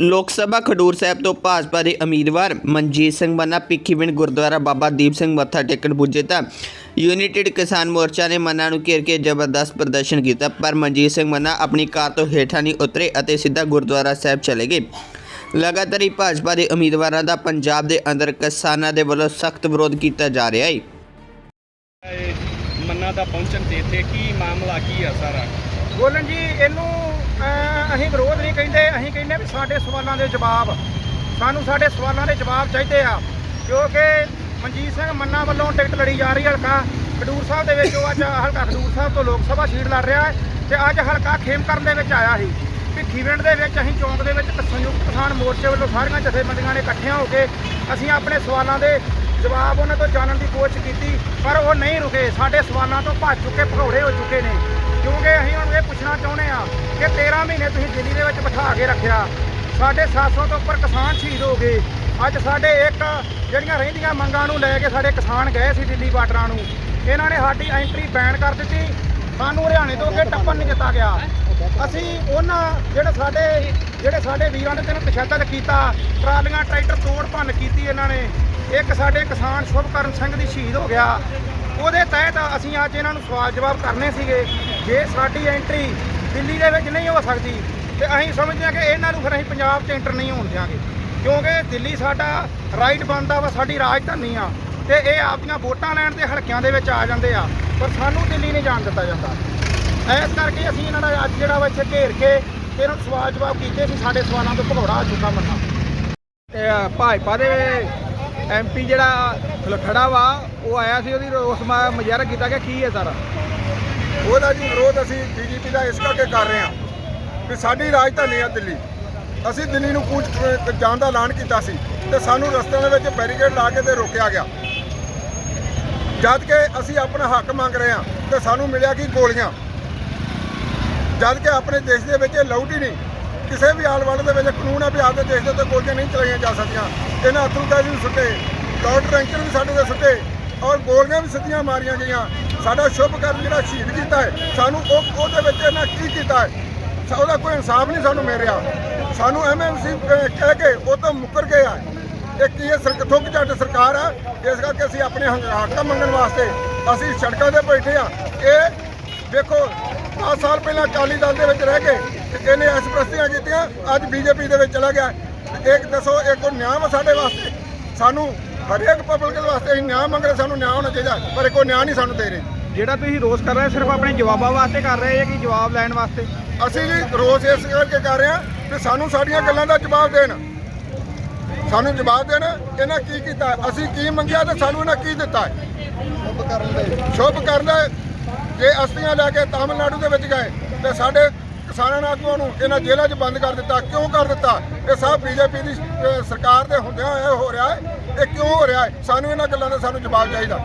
ਲੋਕ ਸਭਾ ਖਡੂਰ ਸਾਹਿਬ ਤੋਂ ਭਾਜਪਾ ਦੇ ਉਮੀਦਵਾਰ ਮਨਜੀਤ ਸਿੰਘ ਮੰਨਾ ਭਿੱਖੀਵਿੰਡ ਗੁਰਦੁਆਰਾ ਬਾਬਾ ਦੀਪ ਸਿੰਘ ਮੱਥਾ ਟੇਕਣ ਪੁੱਜੇ ਤਾਂ ਯੂਨਾਈਟਿਡ ਕਿਸਾਨ ਮੋਰਚਾ ਨੇ ਮੰਨਾ ਨੂੰ ਘੇਰ ਕੇ ਜ਼ਬਰਦਸਤ ਪ੍ਰਦਰਸ਼ਨ ਕੀਤਾ, ਪਰ ਮਨਜੀਤ ਸਿੰਘ ਮੰਨਾ ਆਪਣੀ ਕਾਰ ਤੋਂ ਹੇਠਾਂ ਨਹੀਂ ਉਤਰੇ ਅਤੇ ਸਿੱਧਾ ਗੁਰਦੁਆਰਾ ਸਾਹਿਬ ਚਲੇ ਗਏ। ਲਗਾਤਾਰ ਹੀ ਭਾਜਪਾ ਦੇ ਉਮੀਦਵਾਰਾਂ ਦਾ ਪੰਜਾਬ ਦੇ ਅੰਦਰ ਕਿਸਾਨਾਂ ਦੇ ਵੱਲੋਂ ਸਖਤ ਵਿਰੋਧ ਕੀਤਾ ਜਾ ਰਿਹਾ ਹੈ। ਮੰਨਾ ਦਾ ਪਹੁੰਚਣ ਤੇ ਇੱਥੇ ਕੀ ਮਾਮਲਾ, ਕੀ ਆ ਸਾਰਾ? ਬੋਲਣ ਜੀ, ਇਹਨੂੰ ਅਸੀਂ ਵਿਰੋਧ ਨਹੀਂ ਕਹਿੰਦੇ, ਅਸੀਂ ਕਹਿੰਦੇ ਵੀ ਸਾਡੇ ਸਵਾਲਾਂ ਦੇ ਜਵਾਬ, ਸਾਨੂੰ ਸਾਡੇ ਸਵਾਲਾਂ ਦੇ ਜਵਾਬ ਚਾਹੀਦੇ ਆ, ਕਿਉਂਕਿ ਮਨਜੀਤ ਸਿੰਘ ਮੰਨਾ ਵੱਲੋਂ ਟਿਕਟ ਲੜੀ ਜਾ ਰਹੀ ਹਲਕਾ ਖਡੂਰ ਸਾਹਿਬ ਦੇ ਵਿੱਚ, ਉਹ ਅੱਜ ਹਲਕਾ ਖਡੂਰ ਸਾਹਿਬ ਤੋਂ ਲੋਕ ਸਭਾ ਸੀਟ ਲੜ ਰਿਹਾ ਹੈ ਤੇ ਅੱਜ ਹਲਕਾ ਖੇਮਕਰਨ ਦੇ ਵਿੱਚ ਆਇਆ ਸੀ। ਭਿੱਖੀਵਿੰਡ ਦੇ ਵਿੱਚ, ਅਸੀਂ ਚੌਂਕ ਦੇ ਵਿੱਚ ਸੰਯੁਕਤ ਕਿਸਾਨ ਮੋਰਚੇ ਵੱਲੋਂ ਸਾਰੀਆਂ ਜਥੇਬੰਦੀਆਂ ਨੇ ਇਕੱਠੀਆਂ ਹੋ ਕੇ ਅਸੀਂ ਆਪਣੇ ਸਵਾਲਾਂ ਦੇ ਜਵਾਬ ਉਹਨਾਂ ਤੋਂ ਜਾਣਨ ਦੀ ਕੋਸ਼ਿਸ਼ ਕੀਤੀ, ਪਰ ਉਹ ਨਹੀਂ ਰੁਕੇ। ਸਾਡੇ ਸਵਾਲਾਂ ਤੋਂ ਭੱਜ ਚੁੱਕੇ ਭਗੌੜੇ ਹੋ ਚੁੱਕੇ ਨੇ, ਕਿਉਂਕਿ ਅਸੀਂ ਹੁਣ ਇਹ ਪੁੱਛਣਾ ਚਾਹੁੰਦੇ ਆ ਕਿ 13 ਮਹੀਨੇ ਤੁਸੀਂ ਦਿੱਲੀ ਦੇ ਵਿੱਚ ਬਿਠਾ ਕੇ ਰੱਖਿਆ। ਸਾਡੇ 700 ਤੋਂ ਉੱਪਰ ਕਿਸਾਨ ਸ਼ਹੀਦ ਹੋ ਗਏ। ਅੱਜ ਸਾਡੇ ਇੱਕ ਜਿਹੜੀਆਂ ਰਹਿੰਦੀਆਂ ਮੰਗਾਂ ਨੂੰ ਲੈ ਕੇ ਸਾਡੇ ਕਿਸਾਨ ਗਏ ਸੀ ਦਿੱਲੀ ਬਾਰਡਰਾਂ ਨੂੰ। ਇਹਨਾਂ ਨੇ ਸਾਡੀ ਐਂਟਰੀ ਬੈਨ ਕਰ ਦਿੱਤੀ। ਸਾਨੂੰ ਹਰਿਆਣੇ ਤੋਂ ਅੱਗੇ ਟੱਪਣ ਨਹੀਂ ਦਿੱਤਾ ਗਿਆ। ਅਸੀਂ ਉਹਨਾਂ ਜਿਹੜੇ ਸਾਡੇ ਜਿਹੜੇ ਸਾਡੇ ਵੀਰਾਂ ਨੇ ਤੈਨੂੰ ਤਸ਼ੱਦਦ ਕੀਤਾ, ਟਰਾਲੀਆਂ, ਟਰੈਕਟਰ ਤੋੜ ਭੰਨ ਕੀਤੀ ਇਹਨਾਂ ਨੇ। ਇੱਕ ਸਾਡੇ ਕਿਸਾਨ ਸ਼ੁਭਕਰਨ ਸਿੰਘ ਦੀ ਸ਼ਹੀਦ ਹੋ ਗਿਆ। ਉਹਦੇ ਤਹਿਤ ਅਸੀਂ ਅੱਜ ਇਹਨਾਂ ਨੂੰ ਸਵਾਲ ਜਵਾਬ ਕਰਨੇ ਸੀਗੇ। ਜੇ ਸਾਡੀ ਐਂਟਰੀ ਦਿੱਲੀ ਦੇ ਵਿੱਚ ਨਹੀਂ ਹੋ ਸਕਦੀ। ਤੇ ਅਸੀਂ ਸਮਝਦੇ ਹਾਂ ਕਿ ਇਹਨਾਂ ਨੂੰ ਫਿਰ ਅਸੀਂ ਪੰਜਾਬ 'ਚ ਐਂਟਰ ਨਹੀਂ ਹੋਣ ਦਿਆਂਗੇ। ਕਿਉਂਕਿ ਦਿੱਲੀ ਸਾਡਾ ਰਾਈਟ ਬਣਦਾ ਵਾ, ਸਾਡੀ ਰਾਜਧਾਨੀ ਆ। ਤੇ ਇਹ ਆਪਦੀਆਂ ਵੋਟਾਂ ਲੈਣ ਦੇ ਹਲਕਿਆਂ ਦੇ ਵਿੱਚ ਆ ਜਾਂਦੇ ਆ। ਪਰ ਸਾਨੂੰ ਦਿੱਲੀ ਨਹੀਂ ਜਾਣ ਦਿੱਤਾ ਜਾਂਦਾ। ਇਸ ਕਰਕੇ ਅਸੀਂ ਇਹਨਾਂ ਦਾ ਅੱਜ ਜਿਹੜਾ ਵਾ ਇੱਥੇ ਘੇਰ ਕੇ ਤੇ ਇਹਨਾਂ ਨੂੰ ਸਵਾਲ ਜਵਾਬ ਕੀਤੇ ਸੀ ਸਾਡੇ ਸਵਾਲਾਂ ਤੋਂ ਭਗੌੜਾ ਆ ਚੁੱਕਾ ਮੰਨਾ। ਭਾਜਪਾ ਦੇ ਐਮਪੀ ਜਿਹੜਾ ਖੜਾ ਵਾ, ਉਹ ਆਇਆ ਸੀ, ਉਹਦੀ ਰੋਸ ਮਾ- ਮੁਜ਼ਾਹਰਾ ਕੀਤਾ ਕਿ ਕੀ ਹੈ ਸਾਰਾ? ਉਹਦਾ ਜੀ ਵਿਰੋਧ ਅਸੀਂ ਬੀਜੇਪੀ ਦਾ ਇਸ ਕਰਕੇ ਕਰ ਰਹੇ ਹਾਂ ਕਿ ਸਾਡੀ ਰਾਜਧਾਨੀ ਆ ਦਿੱਲੀ। ਅਸੀਂ ਦਿੱਲੀ ਨੂੰ ਕੂਚ ਜਾਣ ਦਾ ਐਲਾਨ ਕੀਤਾ ਸੀ ਤੇ ਸਾਨੂੰ ਰਸਤਿਆਂ ਦੇ ਵਿੱਚ ਬੈਰੀਕੇਡ ਲਾ ਕੇ ਤੇ ਰੋਕਿਆ ਗਿਆ। ਜਦ ਕਿ ਅਸੀਂ ਆਪਣਾ ਹੱਕ ਮੰਗ ਰਹੇ ਹਾਂ ਤੇ ਸਾਨੂੰ ਮਿਲਿਆ ਕਿ ਗੋਲੀਆਂ। ਜਦ ਕਿ ਆਪਣੇ ਦੇਸ਼ ਦੇ ਵਿੱਚ ਇਹ ਲਾਊਡ ਹੀ ਨਹੀਂ। ਕਿਸੇ ਵੀ ਆਲ ਵਰਲਡ ਦੇ ਵਿੱਚ ਕਾਨੂੰਨ ਆ ਵੀ ਆਪਦੇ ਦੇਸ਼ ਦੇ ਉੱਤੇ ਗੋਲੀਆਂ ਨਹੀਂ ਚਲਾਈਆਂ ਜਾ ਸਕਦੀਆਂ। ਇਹਨਾਂ ਅਥਰੂ ਵੀ ਸੁੱਟੇ ਡਾਕਟਰ ਰੈਂਕਰ ਵੀ ਸਾਡੇ ਦੇ ਸੁੱਟੇ ਔਰ ਗੋਲੀਆਂ ਵੀ ਸਿੱਧੀਆਂ ਮਾਰੀਆਂ ਗਈਆਂ। ਸਾਡਾ ਸ਼ੁਭ ਕਰਨ ਜਿਹੜਾ ਸ਼ਹੀਦ ਕੀਤਾ ਹੈ, ਸਾਨੂੰ ਉਹ ਉਹਦੇ ਵਿੱਚ ਇਹਨਾਂ ਕੀ ਕੀਤਾ ਹੈ? ਉਹਦਾ ਕੋਈ ਇਨਸਾਫ ਨਹੀਂ ਸਾਨੂੰ ਮਿਲ ਰਿਹਾ। ਸਾਨੂੰ ਐਮਐਮਸੀ ਕਹਿ ਕੇ ਉਹ ਤੋਂ ਮੁੱਕਰ ਗਏ ਆ। ਇਹ ਕੀ ਹੈ ਸਰ, ਥੁੱਕ ਝੱਟ ਸਰਕਾਰ ਆ, ਇਸ ਕਰਕੇ ਅਸੀਂ ਆਪਣੇ ਹੰਗ- ਮੰਗਣ ਵਾਸਤੇ ਅਸੀਂ ਸੜਕਾਂ ਤੇ ਬੈਠੇ ਆ। ਇਹ ਦੇਖੋ 10 ਸਾਲ ਪਹਿਲਾਂ ਅਕਾਲੀ ਦਲ ਦੇ ਵਿੱਚ ਰਹਿ ਕੇ ਤੇ ਇਹਨੇ ਐਸਪ੍ਰੈਸੀਆਂ ਕੀਤੀਆਂ, ਅੱਜ ਬੀਜੇਪੀ ਦੇ ਵਿੱਚ ਚਲਾ ਗਿਆ। ਇੱਕ ਦੱਸੋ ਇਹ ਕੋਈ ਨਿਆਂ ਵਾ ਸਾਡੇ ਵਾਸਤੇ। ਸਾਨੂੰ ਹਰੇਕ ਪਬਲਿਕ ਦੇ ਵਾਸਤੇ ਅਸੀਂ ਨਿਆਂ ਮੰਗ ਰਹੇ ਸਾਨੂੰ ਨਿਆਂ ਹੋਣਾ ਚਾਹੀਦਾ ਪਰ ਕੋਈ ਨਿਆਂ ਨਹੀਂ ਸਾਨੂੰ ਦੇ ਰਹੇ। ਜਿਹੜਾ ਤੁਸੀਂ ਰੋਸ ਕਰ ਰਹੇ ਸਿਰਫ ਆਪਣੇ ਜਵਾਬਾਂ ਵਾਸਤੇ ਕਰ ਰਹੇ ਜਾਂ ਕਿ ਜਵਾਬ ਲੈਣ ਵਾਸਤੇ? ਅਸੀਂ ਜੀ ਰੋਜ਼ ਇਸ ਕਰਕੇ ਕਰ ਰਹੇ ਹਾਂ ਕਿ ਸਾਨੂੰ ਸਾਡੀਆਂ ਗੱਲਾਂ ਦਾ ਜਵਾਬ ਦੇਣ। ਸਾਨੂੰ ਜਵਾਬ ਦੇਣ ਇਹਨਾਂ ਕੀ ਕੀਤਾ ਅਸੀਂ ਕੀ ਮੰਗਿਆ ਤੇ ਸਾਨੂੰ ਇਹਨਾਂ ਕੀ ਦਿੱਤਾ ਹੈ? ਸ਼ੁਭ ਕਰਨ ਦਾ ਜੇ ਅਸਤੀਆਂ ਲੈ ਕੇ ਤਾਮਿਲਨਾਡੂ ਦੇ ਵਿੱਚ ਗਏ ਤੇ ਸਾਡੇ ਕਿਸਾਨਾਂ ਆਗੂਆਂ ਨੂੰ ਇਹਨਾਂ ਜੇਲ੍ਹਾਂ 'ਚ ਬੰਦ ਕਰ ਦਿੱਤਾ। ਕਿਉਂ ਕਰ ਦਿੱਤਾ? ਇਹ ਸਭ ਬੀਜੇਪੀ ਦੀ ਸਰਕਾਰ ਦੇ ਹੁੰਦਿਆਂ ਇਹ ਹੋ ਰਿਹਾ ਹੈ। ਇਹ ਕਿਉਂ ਹੋ ਰਿਹਾ ਹੈ? ਸਾਨੂੰ ਇਹਨਾਂ ਗੱਲਾਂ ਦਾ ਸਾਨੂੰ ਜਵਾਬ ਚਾਹੀਦਾ।